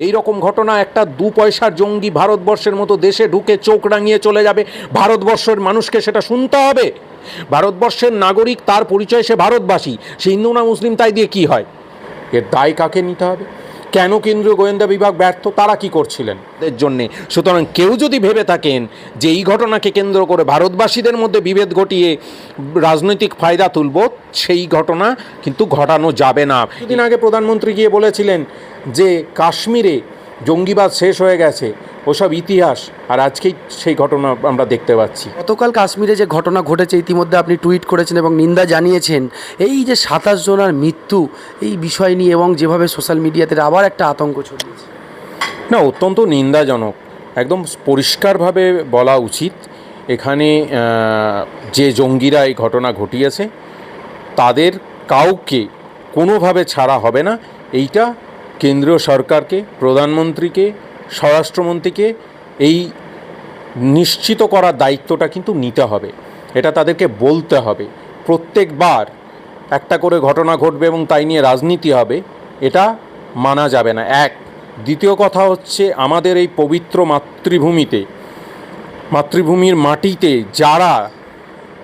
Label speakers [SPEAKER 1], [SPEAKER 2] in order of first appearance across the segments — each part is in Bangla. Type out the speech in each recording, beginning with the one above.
[SPEAKER 1] এই রকম ঘটনা একটা দু পয়সার জঙ্গি ভারতবর্ষের মতো দেশে ঢুকে চোখ রাঙিয়ে চলে যাবে। ভারতবর্ষের মানুষকে সেটা শুনতে হবে। ভারতবর্ষের নাগরিক তার পরিচয় সে ভারতবাসী, সে হিন্দু না মুসলিম, তাই দিয়ে কি হয়? এর দায় কাকে নিতে হবে? কেন কেন্দ্রীয় গোয়েন্দা বিভাগ ব্যর্থ? তারা কি করছিলেন? এর জন্যে। সুতরাং কেউ যদি ভেবে থাকেন যে এই ঘটনাকে কেন্দ্র করে ভারতবাসীদের মধ্যে বিভেদ ঘটিয়ে রাজনৈতিক ফায়দা তুলব সেই ঘটনা কিন্তু ঘটানো যাবে না। কিছুদিন আগে প্রধানমন্ত্রী গিয়ে বলেছিলেন যে কাশ্মীরে জঙ্গিবাদ শেষ হয়ে গেছে ওসব ইতিহাস আর আজকেই সেই ঘটনা আমরা দেখতে পাচ্ছি।
[SPEAKER 2] গতকাল কাশ্মীরে যে ঘটনা ঘটেছে ইতিমধ্যে আপনি টুইট করেছেন এবং নিন্দা জানিয়েছেন এই যে সাতাশ জনের মৃত্যু এই বিষয় নিয়ে এবং যেভাবে সোশ্যাল মিডিয়াতে আবার একটা আতঙ্ক ছড়িয়েছে।
[SPEAKER 1] না অত্যন্ত নিন্দাজনক। একদম পরিষ্কারভাবে বলা উচিত এখানে যে জঙ্গিরা এই ঘটনা ঘটিয়েছে তাদের কাউকে কোনোভাবে ছাড়া হবে না এইটা কেন্দ্রীয় সরকারকে, প্রধানমন্ত্রীকে, স্বরাষ্ট্রমন্ত্রীকে এই নিশ্চিত করার দায়িত্বটা কিন্তু নিতে হবে। এটা তাদেরকে বলতে হবে। প্রত্যেকবার একটা করে ঘটনা ঘটবে এবং তাই নিয়ে রাজনীতি হবে, এটা মানা যাবে না। এক, দ্বিতীয় কথা হচ্ছে আমাদের এই পবিত্র মাতৃভূমিতে, মাতৃভূমির মাটিতে যারা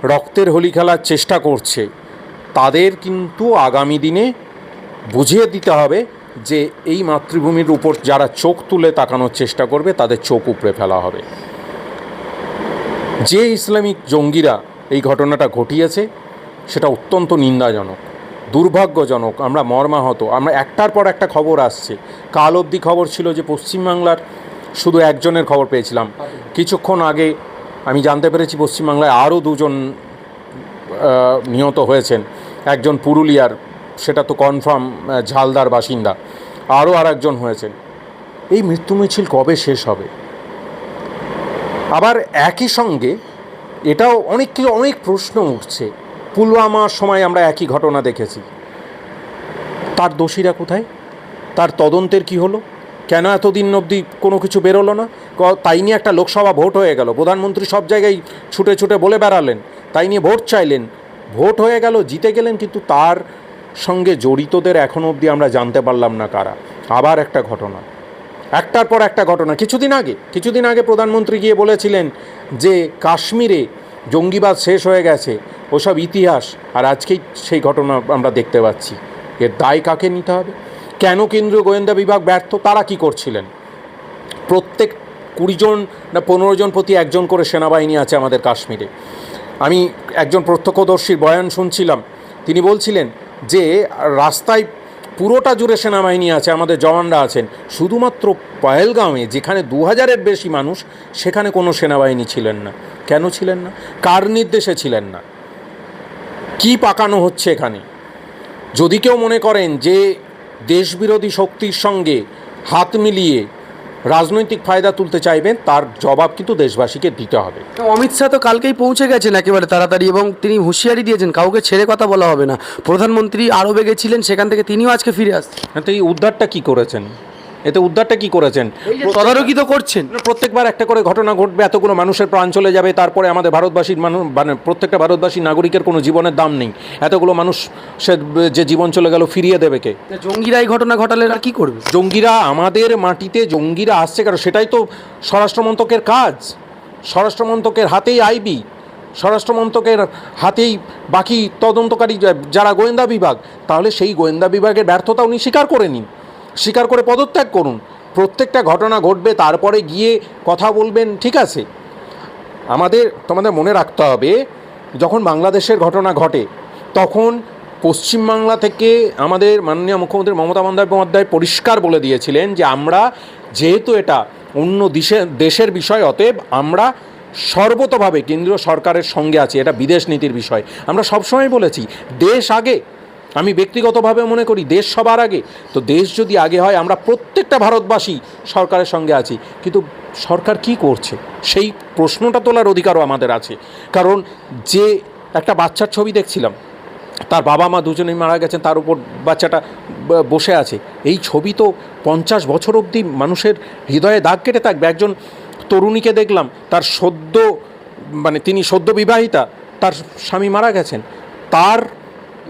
[SPEAKER 1] রক্তের হোলি খেলার চেষ্টা করছে, তাদের কিন্তু আগামী দিনে বুঝিয়ে দিতে হবে যে এই মাতৃভূমির উপর যারা চোখ তুলে তাকানোর চেষ্টা করবে, তাদের চোখ উপড়ে ফেলা হবে। যে ইসলামিক জঙ্গিরা এই ঘটনাটা ঘটিয়েছে, সেটা অত্যন্ত নিন্দাজনক, দুর্ভাগ্যজনক। আমরা মর্মাহত। আমরা একটার পর একটা খবর আসছে। কাল অবধি খবর ছিল যে পশ্চিমবাংলার শুধু একজনের খবর পেয়েছিলাম। কিছুক্ষণ আগে আমি জানতে পেরেছি পশ্চিমবাংলায় আরও দুজন নিহত হয়েছেন। একজন পুরুলিয়ার সেটা তো কনফার্ম ঝালদার বাসিন্দা। আরও আর একজন হয়েছেন। এই মৃত্যু মিছিল কবে শেষ হবে? আবার একই সঙ্গে এটাও অনেক কিছু অনেক প্রশ্ন উঠছে। পুলওয়ামার সময় আমরা একই ঘটনা দেখেছি। তার দোষীরা কোথায়? তার তদন্তের কি হলো? কেন এতদিন অবধি কোনো কিছু বেরোলো না? তাই নিয়ে একটা লোকসভা ভোট হয়ে গেল। প্রধানমন্ত্রী সব জায়গায় ছুটে ছুটে বলে বেড়ালেন। তাই নিয়ে ভোট চাইলেন। ভোট হয়ে গেল, জিতে গেলেন, কিন্তু তার সঙ্গে জড়িতদের এখনও অবধি আমরা জানতে পারলাম না কারা। আবার একটা ঘটনা। একটার পর একটা ঘটনা। কিছুদিন আগে কিছুদিন আগে প্রধানমন্ত্রী গিয়ে বলেছিলেন যে কাশ্মীরে জঙ্গিবাদ শেষ হয়ে গেছে, ওসব ইতিহাস আর আজকেই সেই ঘটনা আমরা দেখতে পাচ্ছি। এর দায় কাকে নিতে হবে? কেন কেন্দ্রীয় গোয়েন্দা বিভাগ ব্যর্থ? তারা কি করছিলেন? প্রত্যেক কুড়ি জন না পনেরো জন প্রতি একজন করে সেনাবাহিনী আছে আমাদের কাশ্মীরে। আমি একজন প্রত্যক্ষদর্শীর বয়ান শুনছিলাম। তিনি বলছিলেন যে রাস্তায় পুরোটা জুড়ে সেনাবাহিনী আছে, আমাদের জওয়ানরা আছেন, শুধুমাত্র পয়েলগাঁওয়ে যেখানে দু হাজারের বেশি মানুষ, সেখানে কোনো সেনাবাহিনী ছিলেন না। কেন ছিলেন না? কার নির্দেশে ছিলেন না? কি পাকানো হচ্ছে এখানে? যদি কেউ মনে করেন যে দেশবিরোধী শক্তির সঙ্গে হাত মিলিয়ে রাজনৈতিক ফায়দা তুলতে চাইবেন তার জবাব কিন্তু দেশবাসীকে দিতে হবে।
[SPEAKER 2] অমিত শাহ তো কালকেই পৌঁছে গেছেন একেবারে তাড়াতাড়ি এবং তিনি হুঁশিয়ারি দিয়েছেন কাউকে ছেড়ে কথা বলা হবে না। প্রধানমন্ত্রী আরবে গেছিলেন সেখান থেকে তিনিও আজকে ফিরে আসছেন।
[SPEAKER 1] তো এই উদ্ধারটা কি করেছেন? এতে উদ্ধারটা কি করেছেন?
[SPEAKER 2] তদারকি তো করছেন।
[SPEAKER 1] প্রত্যেকবার একটা করে ঘটনা ঘটবে এতগুলো মানুষের প্রাণ চলে যাবে তারপরে আমাদের ভারতবাসীর মানুষ মানে প্রত্যেকটা ভারতবাসী নাগরিকের কোনো জীবনের দাম নেই। এতগুলো মানুষ সে যে জীবন চলে গেল ফিরিয়ে দেবে কে?
[SPEAKER 2] জঙ্গিরা এই ঘটনা ঘটালে আর কি করবে?
[SPEAKER 1] জঙ্গিরা আমাদের মাটিতে জঙ্গিরা আসছে কারণ সেটাই তো স্বরাষ্ট্রমন্ত্রকের কাজ। স্বরাষ্ট্রমন্ত্রকের হাতেই আইবি স্বরাষ্ট্রমন্ত্রকের হাতেই বাকি তদন্তকারী যারা গোয়েন্দা বিভাগ তাহলে সেই গোয়েন্দা বিভাগের ব্যর্থতা উনি স্বীকার করে নিন। স্বীকার করে পদত্যাগ করুন। প্রত্যেকটা ঘটনা ঘটবে, তারপরে গিয়ে কথা বলবেন, ঠিক আছে? আমাদের, তোমাদের মনে রাখতে হবে, যখন বাংলাদেশের ঘটনা ঘটে, তখন পশ্চিমবাংলা থেকে আমাদের মাননীয় মুখ্যমন্ত্রী মমতা বন্দ্যোপাধ্যায় পরিষ্কার বলে দিয়েছিলেন যে আমরা যেহেতু এটা অন্য দেশের দেশের বিষয়, অতএব আমরা সর্বতভাবে কেন্দ্রীয় সরকারের সঙ্গে আছি, এটা বিদেশ নীতির বিষয়। আমরা সবসময় বলেছি, দেশ আগে আমি ব্যক্তিগতভাবে মনে করি দেশ সবার আগে। তো দেশ যদি আগে হয়, আমরা প্রত্যেকটা ভারতবাসী সরকারের সঙ্গে আছি। কিন্তু সরকার কি করছে? সেই প্রশ্নটা তোলার অধিকারও আমাদের আছে। কারণ যে একটা বাচ্চার ছবি দেখছিলাম, তার বাবা মা দুজনেই মারা গেছেন, তার উপর বাচ্চাটা বসে আছে। এই ছবি তো পঞ্চাশ বছর অবধি মানুষের হৃদয়ে দাগ কেটে থাকবে। একজন তরুণীকে দেখলাম, তার সদ্য মানে তিনি সদ্য বিবাহিতা, তার স্বামী মারা গেছেন। তার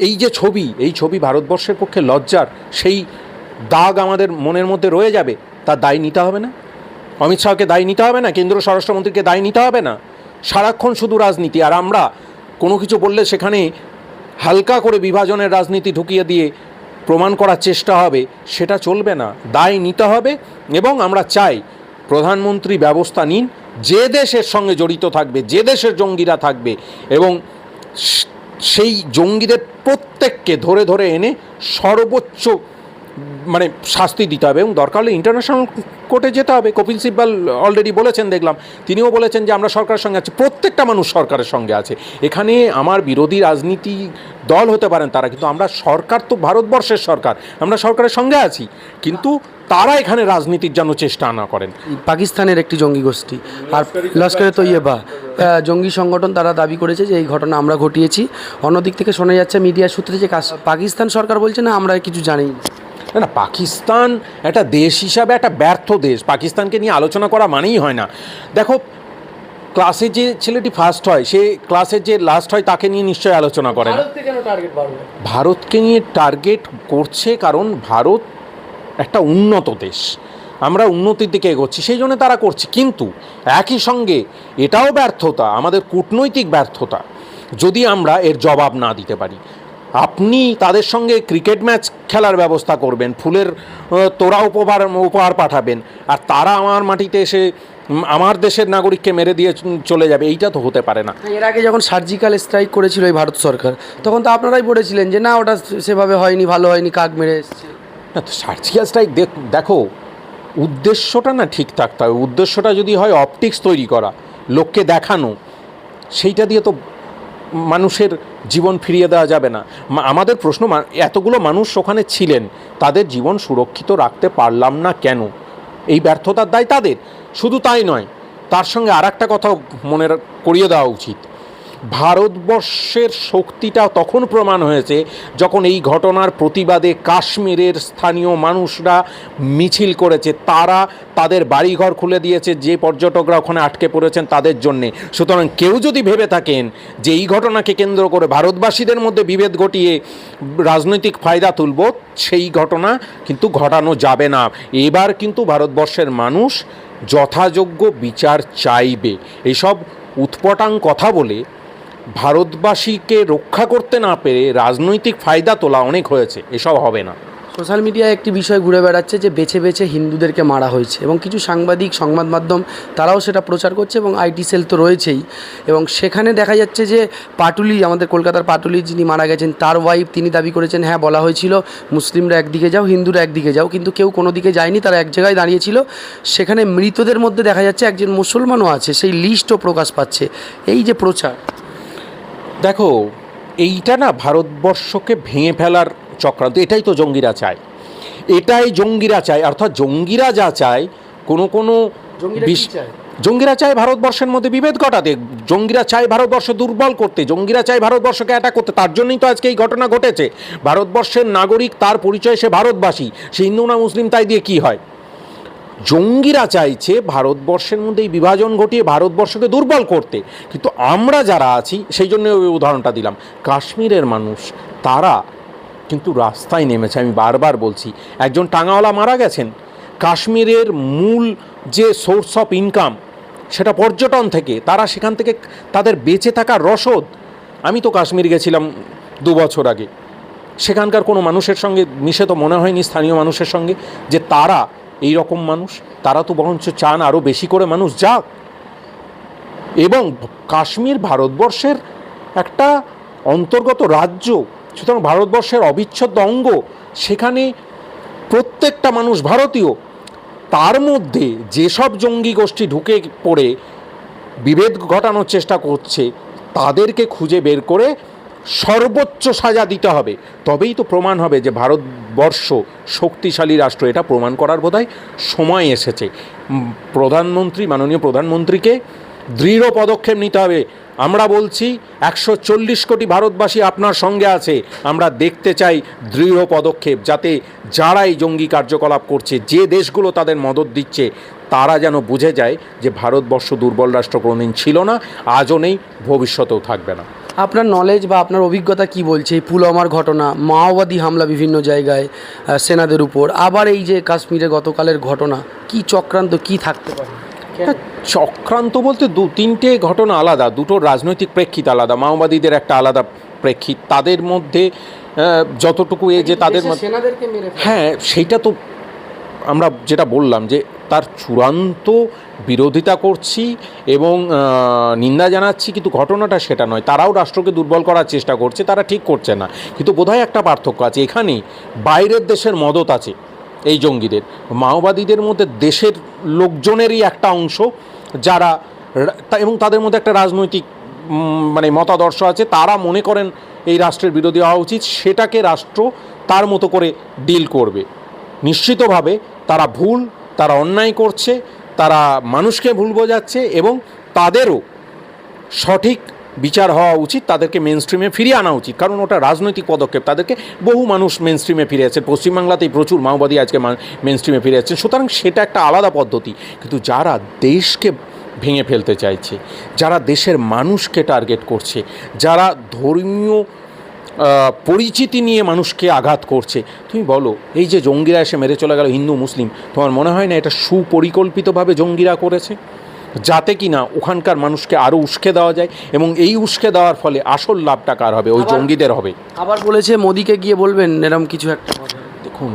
[SPEAKER 1] এই যে ছবি, এই ছবি ভারতবর্ষের পক্ষে লজ্জার, সেই দাগ আমাদের মনের মধ্যে রয়ে যাবে তার দায় নিতে হবে না? অমিত শাহকে দায় নিতে হবে না? কেন্দ্র স্বরাষ্ট্রমন্ত্রীকে দায় নিতে হবে না? সারাক্ষণ শুধু রাজনীতি, আর আমরা কোনো কিছু বললে সেখানে হালকা করে বিভাজনের রাজনীতি ঢুকিয়ে দিয়ে প্রমাণ করার চেষ্টা হবে, সেটা চলবে না। দায় নিতে হবে এবং আমরা চাই প্রধানমন্ত্রী ব্যবস্থা নিন, যে দেশের সঙ্গে জড়িত থাকবে, যে দেশের জঙ্গিরা থাকবে এবং সেই জঙ্গিদের প্রত্যেককে ধরে ধরে এনে সর্বোচ্চ মানে শাস্তি দিতে হবে এবং দরকার হলে ইন্টারন্যাশনাল কোর্টে যেতে হবে। কপিল সিব্বাল অলরেডি বলেছেন, দেখলাম। তিনিও বলেছেন যে আমরা সরকারের সঙ্গে আছি, প্রত্যেকটা মানুষ সরকারের সঙ্গে আছে। এখানে আমার বিরোধী রাজনীতি দল হতে পারেন তারা, কিন্তু আমরা সরকার তো ভারতবর্ষের সরকার, আমরা সরকারের সঙ্গে আছি। কিন্তু তারা এখানে রাজনীতির জন্য চেষ্টা না করেন।
[SPEAKER 2] পাকিস্তানের একটি জঙ্গি গোষ্ঠী। আর লস্করে তৈয়বা আহ, জঙ্গি সংগঠন তারা দাবি করেছে যে এই ঘটনা আমরা ঘটিয়েছি। অন্যদিক থেকে শোনা যাচ্ছে মিডিয়া সূত্রে যে পাকিস্তান সরকার বলছে না আমরা কিছু জানি না।
[SPEAKER 1] না না পাকিস্তান একটা দেশ হিসাবে একটা ব্যর্থ দেশ। পাকিস্তানকে নিয়ে আলোচনা করা মানেই হয় না। দেখো ক্লাসে যে ছেলেটি ফার্স্ট হয় সে ক্লাসের যে লাস্ট হয় তাকে নিয়ে নিশ্চয়ই আলোচনা করে ভারতকে নিয়ে টার্গেট করছে কারণ ভারত একটা উন্নত দেশ। আমরা উন্নতির দিকে এগোচ্ছি, সেই জন্য তারা করছে। কিন্তু একই সঙ্গে এটাও ব্যর্থতা, আমাদের কূটনৈতিক ব্যর্থতা, যদি আমরা এর জবাব না দিতে পারি। আপনি তাদের সঙ্গে ক্রিকেট ম্যাচ খেলার ব্যবস্থা করবেন, ফুলের তোরা উপহার উপহার পাঠাবেন, আর তারা আমার মাটিতে এসে আমার দেশের নাগরিককে মেরে দিয়ে চলে যাবে, এইটা তো হতে পারে না।
[SPEAKER 2] এর আগে যখন সার্জিক্যাল স্ট্রাইক করেছিল এই ভারত সরকার, তখন তো আপনারাই বলেছিলেন যে, না, ওটা সেভাবে হয়নি, ভালো হয়নি, কাক মেরে এসছে।
[SPEAKER 1] না, তো সার্জিক্যাল স্ট্রাইক দেখো, উদ্দেশ্যটা না ঠিক থাকতে হবে উদ্দেশ্যটা যদি হয় অপটিক্স তৈরি করা, লোককে দেখানো, সেইটা দিয়ে তো মানুষের জীবন ফিরিয়ে দেওয়া যাবে না। আমাদের প্রশ্ন এতগুলো মানুষ ওখানে ছিলেন, তাদের জীবন সুরক্ষিত রাখতে পারলাম না কেন? এই ব্যর্থতার দায় তাদের, শুধু তাই নয়, তার সঙ্গে আর একটা কথা মনে করিয়ে দেওয়া উচিত। ভারতবর্ষের শক্তিটা তখন প্রমাণ হয়েছে যখন এই ঘটনার প্রতিবাদে কাশ্মীরের স্থানীয় মানুষরা মিছিল করেছে। তারা তাদের বাড়িঘর খুলে দিয়েছে, যে পর্যটকরা ওখানে আটকে পড়েছেন তাদের জন্যে। সুতরাং কেউ যদি ভেবে থাকেন যে এই ঘটনাকে কেন্দ্র করে ভারতবাসীদের মধ্যে বিভেদ ঘটিয়ে রাজনৈতিক ফায়দা তুলব, সেই ঘটনা কিন্তু ঘটানো যাবে না। এবার কিন্তু ভারতবর্ষের মানুষ যথাযোগ্য বিচার চাইবে। এসব উৎপটাং কথা বলে ভারতবাসীকে রক্ষা করতে না পেরে রাজনৈতিক ফায়দা তোলা অনেক হয়েছে, এসব হবে না।
[SPEAKER 2] সোশ্যাল মিডিয়ায় একটি বিষয় ঘুরে বেড়াচ্ছে যে বেছে বেছে হিন্দুদেরকে মারা হয়েছে এবং কিছু সাংবাদিক, সংবাদ মাধ্যম তারাও সেটা প্রচার করছে এবং আইটি সেল তো রয়েছেই। এবং সেখানে দেখা যাচ্ছে যে পাটুলি, আমাদের কলকাতার পাটুলি যিনি মারা গেছেন, তার ওয়াইফ তিনি দাবি করেছেন হ্যাঁ বলা হয়েছিল, মুসলিমরা একদিকে যাও, হিন্দুরা একদিকে যাও। কিন্তু কেউ কোনো দিকে যায়নি, তারা এক জায়গায় দাঁড়িয়েছিল। সেখানে মৃতদের মধ্যে দেখা যাচ্ছে একজন মুসলমানও আছে, সেই লিস্টও প্রকাশ পাচ্ছে। এই যে প্রচার
[SPEAKER 1] দেখো এইটা না ভারতবর্ষকে ভেঙে ফেলার চক্রান্ত এটাই তো জঙ্গিরা চায়। এটাই জঙ্গিরা চায় অর্থাৎ জঙ্গিরা যা চায় কোনো কোনো
[SPEAKER 2] জঙ্গিরা চায়?
[SPEAKER 1] ভারতবর্ষের মধ্যে বিভেদ ঘটাতে জঙ্গিরা চায় ভারতবর্ষ দুর্বল করতে জঙ্গিরা চায় ভারতবর্ষকে অ্যাটাক করতে তার জন্যই তো আজকে এই ঘটনা ঘটেছে। ভারতবর্ষের নাগরিক তার পরিচয় সে ভারতবাসী সে হিন্দু না মুসলিম তাই দিয়ে কি হয়? জঙ্গিরা চাইছে ভারতবর্ষের মধ্যে এই বিভাজন ঘটিয়ে ভারতবর্ষকে দুর্বল করতে। কিন্তু আমরা যারা আছি, সেই জন্য ওই উদাহরণটা দিলাম। কাশ্মীরের মানুষ, তারা কিন্তু রাস্তায় নেমেছে। আমি বারবার বলছি, একজন টাঙাওয়ালা মারা গেছেন। কাশ্মীরের মূল যে সোর্স অফ ইনকাম সেটা পর্যটন থেকে, তারা সেখান থেকে তাদের বেঁচে থাকার রসদ। আমি তো কাশ্মীর গেছিলাম দু বছর আগে। সেখানকার কোনো মানুষের সঙ্গে মিশে তো মনে হয়নি স্থানীয় মানুষের সঙ্গে, যে তারা এই রকম মানুষ, তারা তো বরঞ্চ চান আরও বেশি করে মানুষ যাক। এবং কাশ্মীর ভারতবর্ষের একটা অন্তর্গত রাজ্য, সুতরাং ভারতবর্ষের অবিচ্ছেদ্য অঙ্গ, সেখানে প্রত্যেকটা মানুষ ভারতীয়। তার মধ্যে যেসব জঙ্গি গোষ্ঠী ঢুকে পড়ে, বিভেদ ঘটানোর চেষ্টা করছে, তাদেরকে খুঁজে বের করে সর্বোচ্চ সাজা দিতে হবে। তবেই তো প্রমাণ হবে যে ভারতবর্ষ শক্তিশালী রাষ্ট্র, এটা প্রমাণ করার বোধহয় সময় এসেছে। প্রধানমন্ত্রী, মাননীয় প্রধানমন্ত্রীকে দৃঢ় পদক্ষেপ নিতে হবে। আমরা বলছি, একশো চল্লিশ কোটি ভারতবাসী আপনার সঙ্গে আছে। আমরা দেখতে চাই দৃঢ় পদক্ষেপ যাতে যারা এই জঙ্গি কার্যকলাপ করছে, যে দেশগুলো তাদের মদত দিচ্ছে তারা যেন বুঝে যায় যে ভারতবর্ষ দুর্বল রাষ্ট্র কোনোদিন ছিল না আজও নেই ভবিষ্যতেও থাকবে না
[SPEAKER 2] আপনার নলেজ বা আপনার অভিজ্ঞতা কি বলছে এই পুলওয়ামার ঘটনা মাওবাদী হামলা বিভিন্ন জায়গায় সেনাদের উপর আবার এই যে কাশ্মীরে গতকালের ঘটনা কি চক্রান্ত কি থাকতে পারে
[SPEAKER 1] চক্রান্ত বলতে দু তিনটে ঘটনা আলাদা দুটো রাজনৈতিক প্রেক্ষিত আলাদা মাওবাদীদের একটা আলাদা প্রেক্ষিত তাদের মধ্যে যতটুকু এ যে তাদের। হ্যাঁ সেইটা তো আমরা যেটা বললাম যে তার চূড়ান্ত বিরোধিতা করছি এবং নিন্দা জানাচ্ছি, কিন্তু ঘটনাটা সেটা নয়। তারাও রাষ্ট্রকে দুর্বল করার চেষ্টা করছে, তারা ঠিক করছে না। কিন্তু বোধহয় একটা পার্থক্য আছে। এখানে বাইরের দেশের মদত আছে এই জঙ্গিদের। মাওবাদীদের মধ্যে দেশের লোকজনেরই একটা অংশ যারা এবং তাদের মধ্যে একটা রাজনৈতিক মানে মতাদর্শ আছে। তারা মনে করেন এই রাষ্ট্রের বিরোধী হওয়া উচিত। সেটাকে রাষ্ট্র তার মতো করে ডিল করবে। নিশ্চিতভাবে তারা ভুল তারা অন্যায় করছে, তারা মানুষকে ভুল বোঝাচ্ছে এবং তাদেরও সঠিক বিচার হওয়া উচিত, তাদেরকে মেন স্ট্রিমে ফিরিয়ে আনা উচিত। কারণ ওটা রাজনৈতিক পদক্ষেপ, তাদেরকে বহু মানুষ মেন স্ট্রিমে ফিরে যাচ্ছে পশ্চিমবাংলাতেই প্রচুর মাওবাদী আজকে মেন স্ট্রিমে ফিরে যাচ্ছে সুতরাং সেটা একটা আলাদা পদ্ধতি। কিন্তু যারা দেশকে ভেঙে ফেলতে চাইছে, যারা দেশের মানুষকে টার্গেট করছে, যারা ধর্মীয় পরিচিতি নিয়ে মানুষকে আঘাত করছে। তুমি বলো এই যে জঙ্গিরা এসে মেরে চলে গেল হিন্দু মুসলিম তোমার মনে হয় না এটা সুপরিকল্পিতভাবে জঙ্গিরা করেছে? যাতে কি না ওখানকার মানুষকে আরও উস্কে দেওয়া যায় এবং এই উস্কে দেওয়ার ফলে আসল লাভটা কার হবে? ওই জঙ্গিদের হবে।
[SPEAKER 2] আবার বলেছে মোদিকে গিয়ে বলবেন এরম কিছু একটা
[SPEAKER 1] দেখুন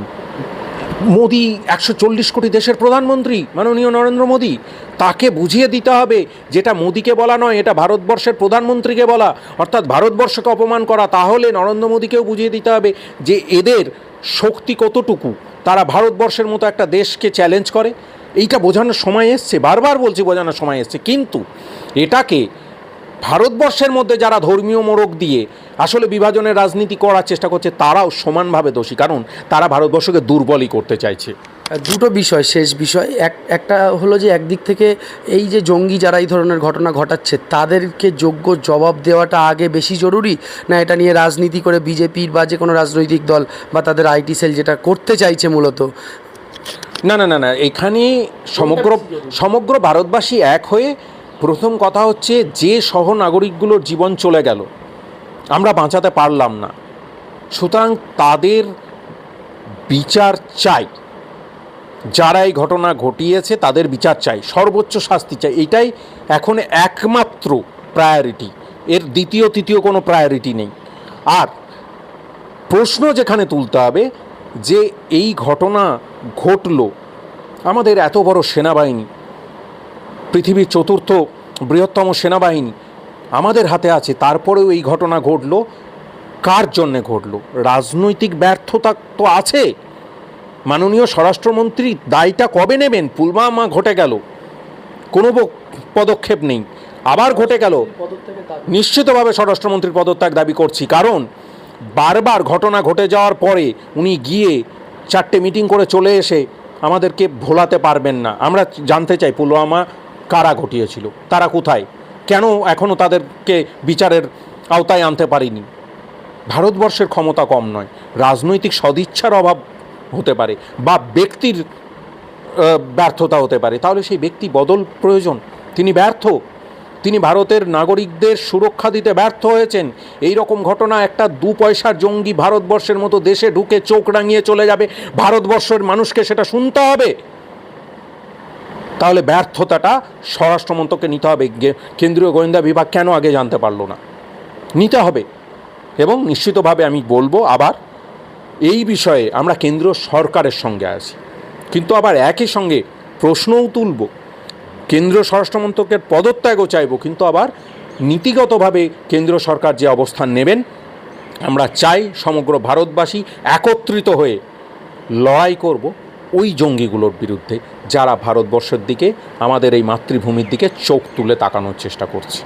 [SPEAKER 1] মোদি একশো চল্লিশ কোটি দেশের প্রধানমন্ত্রী, মাননীয় নরেন্দ্র মোদি, তাকে বুঝিয়ে দিতে হবে যেটা মোদিকে বলা নয়, এটা ভারতবর্ষের প্রধানমন্ত্রীকে বলা। অর্থাৎ ভারতবর্ষকে অপমান করা, তাহলে নরেন্দ্র মোদিকেও বুঝিয়ে দিতে হবে যে এদের শক্তি কতটুকু। তারা ভারতবর্ষের মতো একটা দেশকে চ্যালেঞ্জ করে। এইটা বোঝানোর সময় এসছে, বারবার বলছি বোঝানোর সময় এসছে। কিন্তু এটাকে ভারতবর্ষের মধ্যে যারা ধর্মীয় মোড়ক দিয়ে আসলে বিভাজনের রাজনীতি করার চেষ্টা করছে তারাও সমানভাবে দোষী। কারণ তারা ভারতবর্ষকে দুর্বলই করতে চাইছে।
[SPEAKER 2] দুটো বিষয় শেষ বিষয়। এক একটা হলো যে একদিক থেকে এই যে জঙ্গি যারা এই ধরনের ঘটনা ঘটাচ্ছে তাদেরকে যোগ্য জবাব দেওয়াটা আগে বেশি জরুরি? না এটা নিয়ে রাজনীতি করে বিজেপির বা যে কোনো রাজনৈতিক দল বা তাদের আইটি সেল যেটা করতে চাইছে মূলত?
[SPEAKER 1] না না না না এখানে সমগ্র সমগ্র ভারতবাসী এক হয়ে প্রথম কথা হচ্ছে যে সহ নাগরিকগুলোর জীবন চলে গেল, আমরা বাঁচাতে পারলাম না। সুতরাং তাদের বিচার চাই। যারা এই ঘটনা ঘটিয়েছে তাদের বিচার চাই, সর্বোচ্চ শাস্তি চাই। এটাই এখন একমাত্র প্রায়োরিটি এর দ্বিতীয়, তৃতীয় কোনো প্রায়োরিটি নেই। আর প্রশ্ন যেখানে তুলতে হবে যে এই ঘটনা ঘটলো, আমাদের এত বড় সেনাবাহিনী পৃথিবীর চতুর্থ বৃহত্তম সেনাবাহিনী আমাদের হাতে আছে, তারপরেও এই ঘটনা ঘটলো। কার জন্যে ঘটলো? রাজনৈতিক ব্যর্থতা তো আছে। মাননীয় স্বরাষ্ট্রমন্ত্রী দায়টা কবে নেবেন? পুলওয়ামা ঘটে গেল। কোনো পদক্ষেপ নেই। আবার ঘটে গেল। নিশ্চিতভাবে স্বরাষ্ট্রমন্ত্রীর পদত্যাগ দাবি করছি। কারণ বারবার ঘটনা ঘটে যাওয়ার পরে উনি গিয়ে চারটে মিটিং করে চলে এসে আমাদেরকে ভোলাতে পারবেন না। আমরা জানতে চাই, পুলওয়ামা কারা ঘটিয়েছিল? তারা কোথায়? কেন এখনও তাদেরকে বিচারের আওতায় আনতে পারিনি? ভারতবর্ষের ক্ষমতা কম নয়, রাজনৈতিক সদিচ্ছার অভাব হতে পারে বা ব্যক্তির ব্যর্থতা হতে পারে। তাহলে সেই ব্যক্তি বদল প্রয়োজন? তিনি ব্যর্থ? তিনি ভারতের নাগরিকদের সুরক্ষা দিতে ব্যর্থ হয়েছেন? এই রকম ঘটনা একটা দু পয়সার জঙ্গি ভারতবর্ষের মতো দেশে ঢুকে চোখ রাঙিয়ে চলে যাবে। ভারতবর্ষের মানুষকে সেটা শুনতে হবে? তাহলে ব্যর্থতাটা স্বরাষ্ট্রমন্ত্রকে নিতে হবে। কেন্দ্রীয় গোয়েন্দা বিভাগ কেন আগে জানতে পারল না? নিতে হবে। এবং নিশ্চিতভাবে আমি বলব আবার, এই বিষয়ে আমরা কেন্দ্র সরকারের সঙ্গে আছি। কিন্তু আবার একই সঙ্গে প্রশ্নও তুলব। কেন্দ্রীয় স্বরাষ্ট্রমন্ত্রকের পদত্যাগও চাইব। কিন্তু আবার নীতিগতভাবে কেন্দ্র সরকার যে অবস্থান নেবেন, আমরা চাই সমগ্র ভারতবাসী একত্রিত হয়ে লড়াই করব ওই জঙ্গিগুলোর বিরুদ্ধে। যারা ভারতবর্ষের দিকে আমাদের এই মাতৃভূমির দিকে চোখ তুলে তাকানোর চেষ্টা করছে।